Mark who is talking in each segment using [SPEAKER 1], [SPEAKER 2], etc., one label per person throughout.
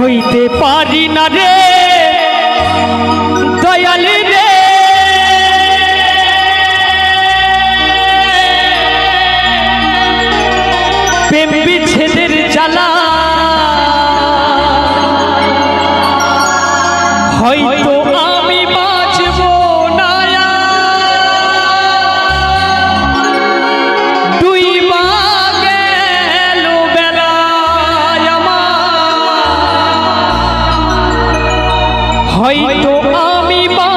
[SPEAKER 1] সইতে পারি না রে। দয়ালি রে। প্রেম হয়তো আমি বাঁচব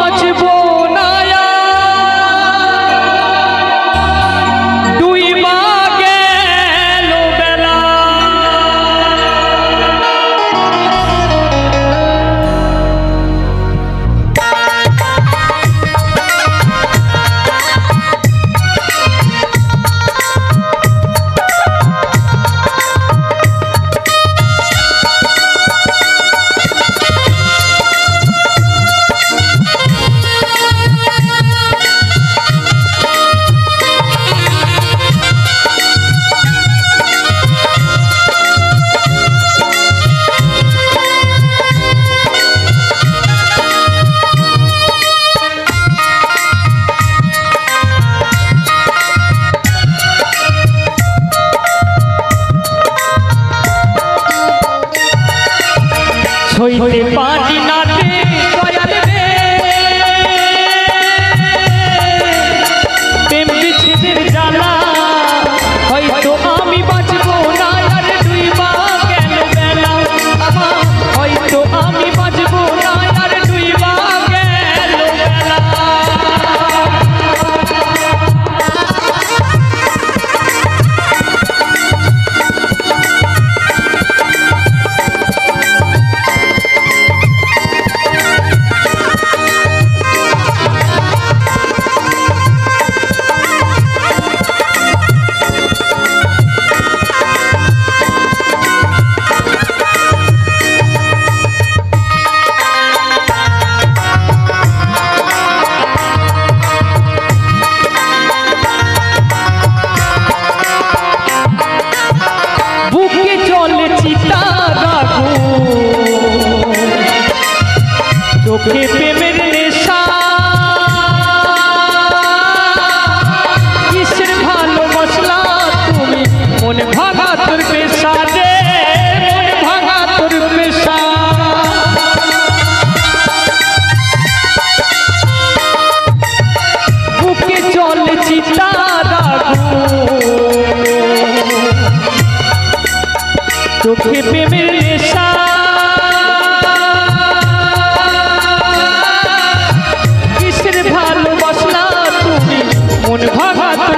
[SPEAKER 1] সইতে পারি চোখে প্রেমের নেশা। কিসের ভালো মশলা? তুমি মনে ভাঙা তোর পেশা রে, মনে ভাঙা তোর পেশা। বুকে চলে চিতারাগো চোখে প্রেমের নেশা।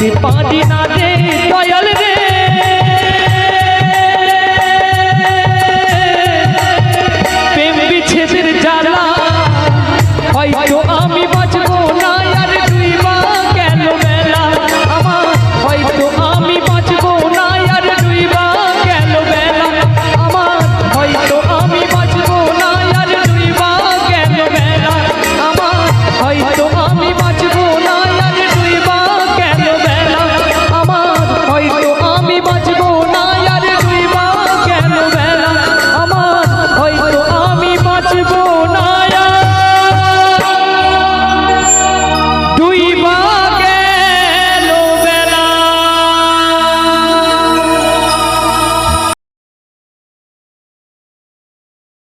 [SPEAKER 1] যেতে পারি না